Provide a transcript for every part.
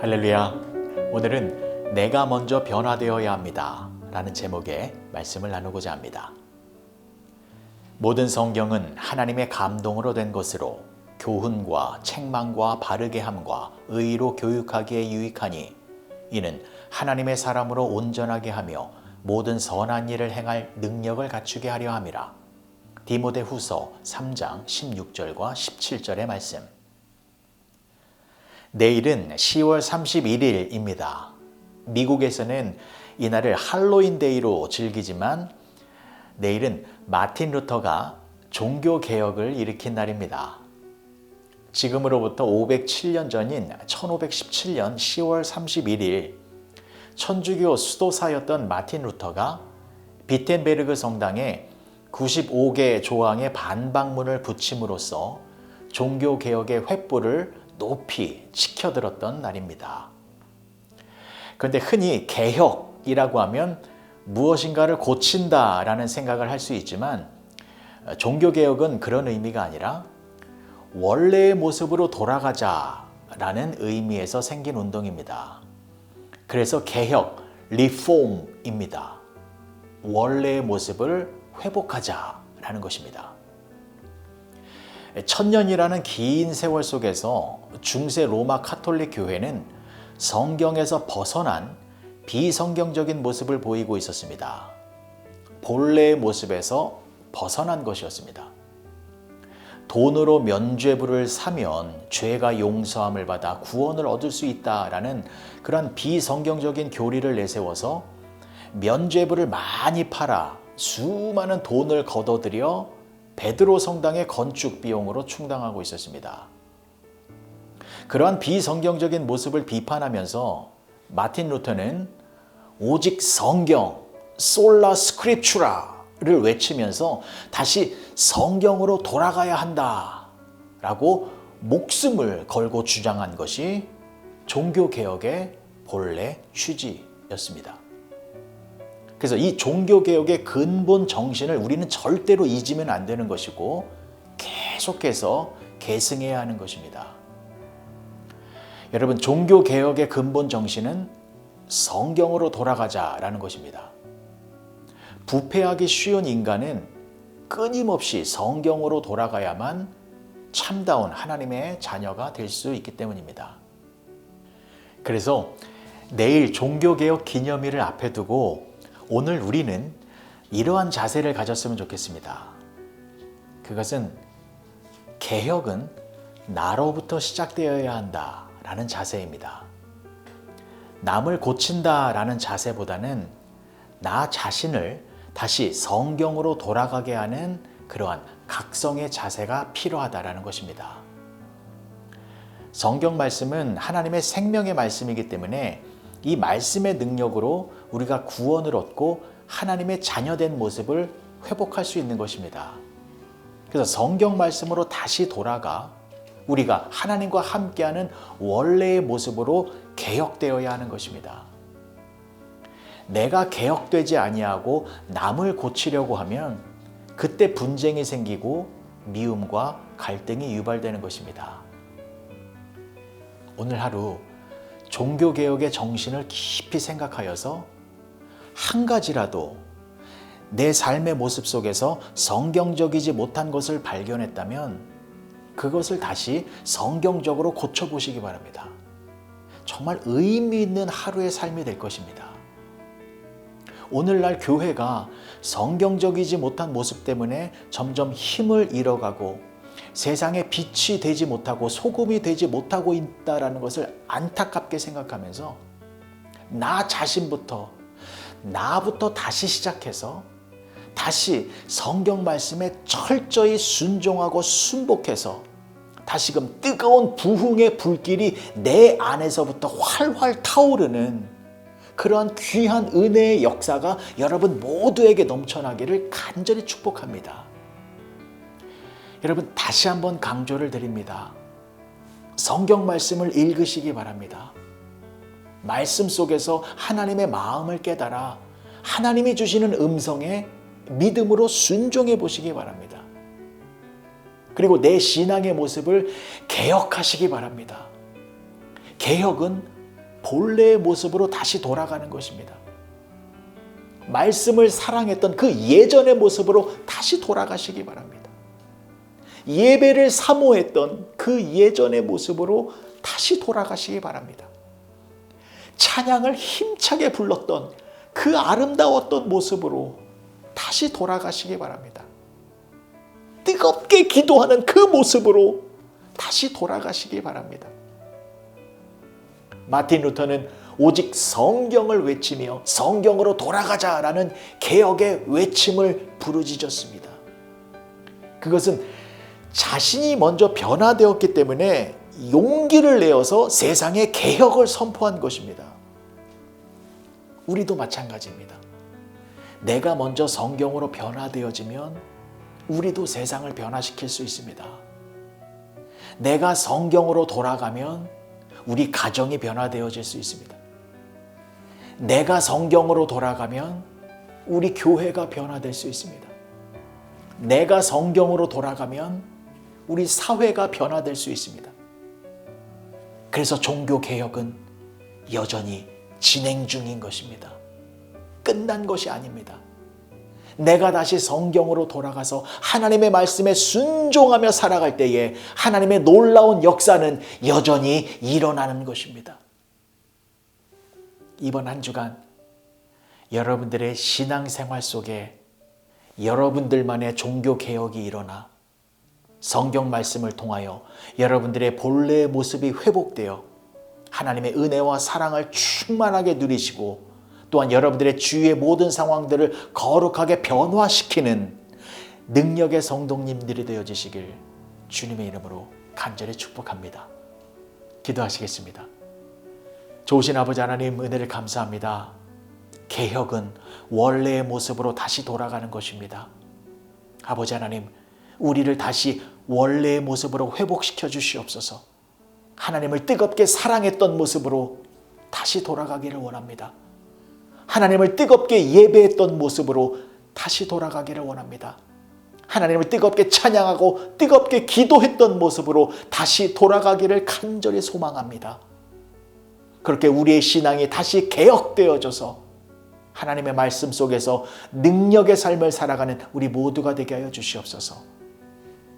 할렐루야. 오늘은 내가 먼저 변화되어야 합니다. 라는 제목의 말씀을 나누고자 합니다. 모든 성경은 하나님의 감동으로 된 것으로 교훈과 책망과 바르게 함과 의로 교육하기에 유익하니 이는 하나님의 사람으로 온전하게 하며 모든 선한 일을 행할 능력을 갖추게 하려 함이라. 디모데 후서 3장 16절과 17절의 말씀. 내일은 10월 31일입니다. 미국에서는 이날을 할로윈 데이로 즐기지만 내일은 마틴 루터가 종교 개혁을 일으킨 날입니다. 지금으로부터 507년 전인 1517년 10월 31일 천주교 수도사였던 마틴 루터가 비텐베르그 성당에 95개 조항의 반박문을 붙임으로써 종교 개혁의 횃불을 높이 치켜들었던 날입니다. 그런데 흔히 개혁이라고 하면 무엇인가를 고친다라는 생각을 할 수 있지만 종교 개혁은 그런 의미가 아니라 원래의 모습으로 돌아가자라는 의미에서 생긴 운동입니다. 그래서 개혁, 리폼입니다. 원래의 모습을 회복하자라는 것입니다. 천년이라는 긴 세월 속에서 중세 로마 카톨릭 교회는 성경에서 벗어난 비성경적인 모습을 보이고 있었습니다. 본래의 모습에서 벗어난 것이었습니다. 돈으로 면죄부를 사면 죄가 용서함을 받아 구원을 얻을 수 있다라는 그런 비성경적인 교리를 내세워서 면죄부를 많이 팔아 수많은 돈을 걷어들여 베드로 성당의 건축 비용으로 충당하고 있었습니다. 그러한 비성경적인 모습을 비판하면서 마틴 루터는 오직 성경, 솔라 스크립추라를 외치면서 다시 성경으로 돌아가야 한다. 라고 목숨을 걸고 주장한 것이 종교개혁의 본래 취지였습니다. 그래서 이 종교개혁의 근본 정신을 우리는 절대로 잊으면 안 되는 것이고 계속해서 계승해야 하는 것입니다. 여러분, 종교개혁의 근본 정신은 성경으로 돌아가자라는 것입니다. 부패하기 쉬운 인간은 끊임없이 성경으로 돌아가야만 참다운 하나님의 자녀가 될 수 있기 때문입니다. 그래서 내일 종교개혁 기념일을 앞에 두고 오늘 우리는 이러한 자세를 가졌으면 좋겠습니다. 그것은 개혁은 나로부터 시작되어야 한다라는 자세입니다. 남을 고친다라는 자세보다는 나 자신을 다시 성경으로 돌아가게 하는 그러한 각성의 자세가 필요하다라는 것입니다. 성경 말씀은 하나님의 생명의 말씀이기 때문에 이 말씀의 능력으로 우리가 구원을 얻고 하나님의 자녀된 모습을 회복할 수 있는 것입니다. 그래서 성경 말씀으로 다시 돌아가 우리가 하나님과 함께하는 원래의 모습으로 개혁되어야 하는 것입니다. 내가 개혁되지 아니하고 남을 고치려고 하면 그때 분쟁이 생기고 미움과 갈등이 유발되는 것입니다. 오늘 하루 종교개혁의 정신을 깊이 생각하여서 한 가지라도 내 삶의 모습 속에서 성경적이지 못한 것을 발견했다면 그것을 다시 성경적으로 고쳐보시기 바랍니다. 정말 의미 있는 하루의 삶이 될 것입니다. 오늘날 교회가 성경적이지 못한 모습 때문에 점점 힘을 잃어가고 세상에 빛이 되지 못하고 소금이 되지 못하고 있다라는 것을 안타깝게 생각하면서 나 자신부터 나부터 다시 시작해서 다시 성경 말씀에 철저히 순종하고 순복해서 다시금 뜨거운 부흥의 불길이 내 안에서부터 활활 타오르는 그러한 귀한 은혜의 역사가 여러분 모두에게 넘쳐나기를 간절히 축복합니다. 여러분 다시 한번 강조를 드립니다. 성경 말씀을 읽으시기 바랍니다. 말씀 속에서 하나님의 마음을 깨달아 하나님이 주시는 음성에 믿음으로 순종해 보시기 바랍니다. 그리고 내 신앙의 모습을 개혁하시기 바랍니다. 개혁은 본래의 모습으로 다시 돌아가는 것입니다. 말씀을 사랑했던 그 예전의 모습으로 다시 돌아가시기 바랍니다. 예배를 사모했던 그 예전의 모습으로 다시 돌아가시기 바랍니다. 찬양을 힘차게 불렀던 그 아름다웠던 모습으로 다시 돌아가시기 바랍니다. 뜨겁게 기도하는 그 모습으로 다시 돌아가시기 바랍니다. 마틴 루터는 오직 성경을 외치며 성경으로 돌아가자라는 개혁의 외침을 부르짖었습니다. 그것은 자신이 먼저 변화되었기 때문에 용기를 내어서 세상에 개혁을 선포한 것입니다. 우리도 마찬가지입니다. 내가 먼저 성경으로 변화되어지면 우리도 세상을 변화시킬 수 있습니다. 내가 성경으로 돌아가면 우리 가정이 변화되어질 수 있습니다. 내가 성경으로 돌아가면 우리 교회가 변화될 수 있습니다. 내가 성경으로 돌아가면 우리 사회가 변화될 수 있습니다. 그래서 종교 개혁은 여전히 진행 중인 것입니다. 끝난 것이 아닙니다. 내가 다시 성경으로 돌아가서 하나님의 말씀에 순종하며 살아갈 때에 하나님의 놀라운 역사는 여전히 일어나는 것입니다. 이번 한 주간 여러분들의 신앙생활 속에 여러분들만의 종교 개혁이 일어나 성경 말씀을 통하여 여러분들의 본래의 모습이 회복되어 하나님의 은혜와 사랑을 충만하게 누리시고 또한 여러분들의 주위의 모든 상황들을 거룩하게 변화시키는 능력의 성도님들이 되어지시길 주님의 이름으로 간절히 축복합니다. 기도하시겠습니다. 좋으신 아버지 하나님 은혜를 감사합니다. 개혁은 원래의 모습으로 다시 돌아가는 것입니다. 아버지 하나님, 우리를 다시 원래의 모습으로 회복시켜 주시옵소서. 하나님을 뜨겁게 사랑했던 모습으로 다시 돌아가기를 원합니다. 하나님을 뜨겁게 예배했던 모습으로 다시 돌아가기를 원합니다. 하나님을 뜨겁게 찬양하고 뜨겁게 기도했던 모습으로 다시 돌아가기를 간절히 소망합니다. 그렇게 우리의 신앙이 다시 개혁되어져서 하나님의 말씀 속에서 능력의 삶을 살아가는 우리 모두가 되게 하여 주시옵소서.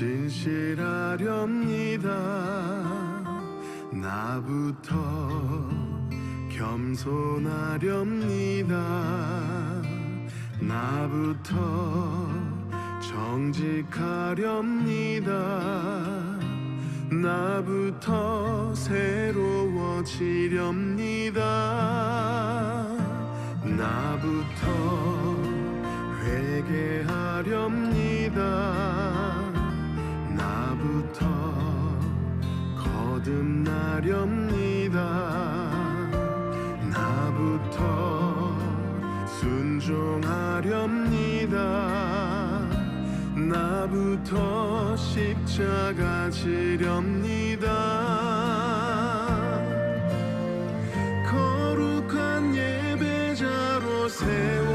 진실하렵니다. 나부터 겸손하렵니다. 나부터 정직하렵니다. 나부터 새로워지렵니다. 나부터 십자가 지렵니다. 거룩한 예배자로 세워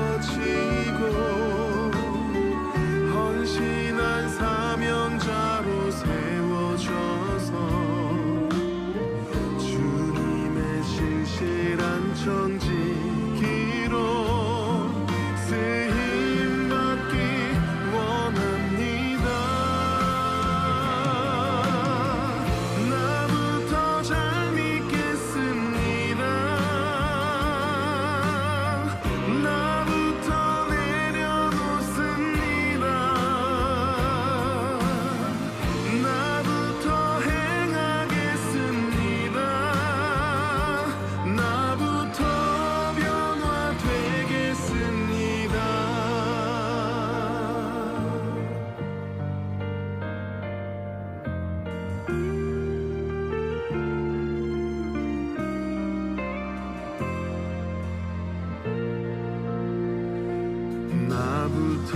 나부터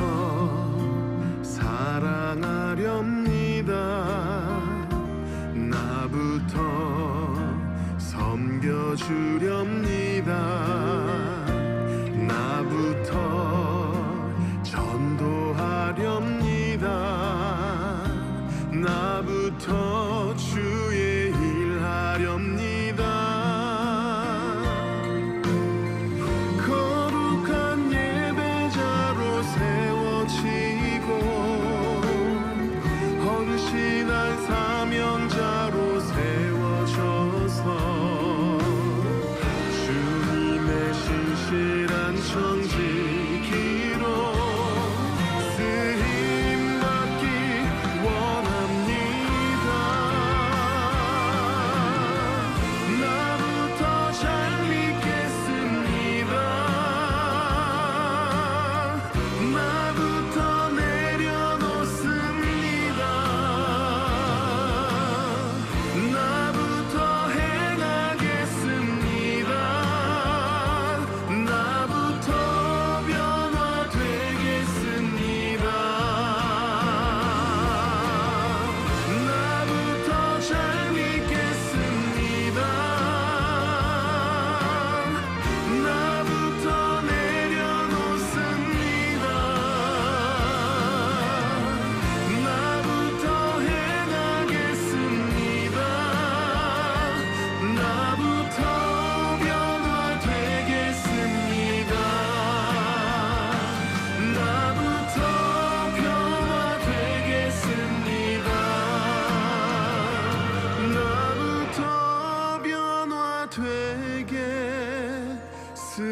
사랑하렵니다. 나부터 섬겨주렵니다. 내게 씁니다.